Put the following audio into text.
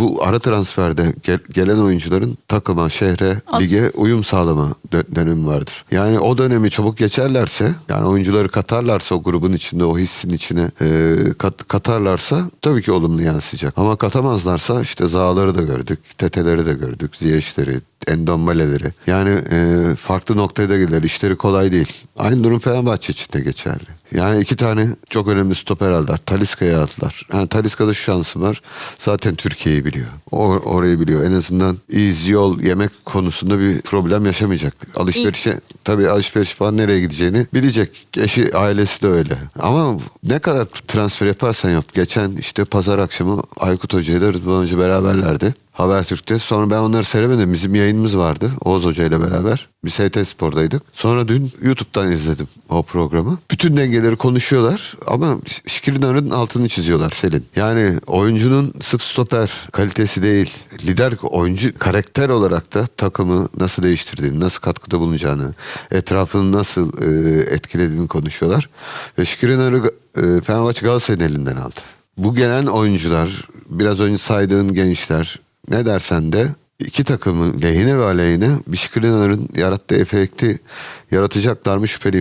bu ara transferde gel- gelen oyuncuların takıma, şehre, lige uyum sağlama dö- dönemi vardır. Yani o dönemi çabuk geçerlerse, yani oyuncuları katarlarsa o grubun içinde, o hissin içine e, kat- katarlarsa tabii ki olumlu yansıyacak. Ama katamazlarsa işte Zağları da gördük, Teteleri de gördük, Ziyeşleri, Endombaleleri. Yani e, farklı noktaya da gelirler. İşleri kolay değil. Aynı durum Fenerbahçe için de geçerli. Yani iki tane çok önemli stoper aldılar. Taliska'ya aldılar. Yani Taliska'da şu şansı var. Zaten Türkiye'yi biliyor. O, orayı biliyor. En azından iz, yol, yemek konusunda bir problem yaşamayacak. Alışverişe tabii alışveriş falan nereye gideceğini bilecek. Eşi ailesi de öyle. Ama ne kadar transfer yaparsan yap. Geçen işte pazar akşamı Aykut Hoca ile Rıdvan Hoca beraberlerdi. Habertürk'te. Sonra ben onları seyremedim. Bizim yayınımız vardı Oğuz Hoca ile beraber. Biz HT Spor'daydık. Sonra dün YouTube'dan izledim o programı. Bütün dengeleri konuşuyorlar ama Şikrinar'ın altını çiziyorlar Selin. Yani oyuncunun sırf stoper kalitesi değil. Lider oyuncu karakter olarak da takımı nasıl değiştirdiğini, nasıl katkıda bulunacağını, etrafını nasıl e, etkilediğini konuşuyorlar. Ve Şikrinar'ı e, Fenerbahçe Galatasaray'ın elinden aldı. Bu gelen oyuncular, biraz önce saydığın gençler, ne dersen de iki takımın lehine ve aleyhine Bişkrinar'ın yarattığı efekti yaratacaklar mı şüpheliyim.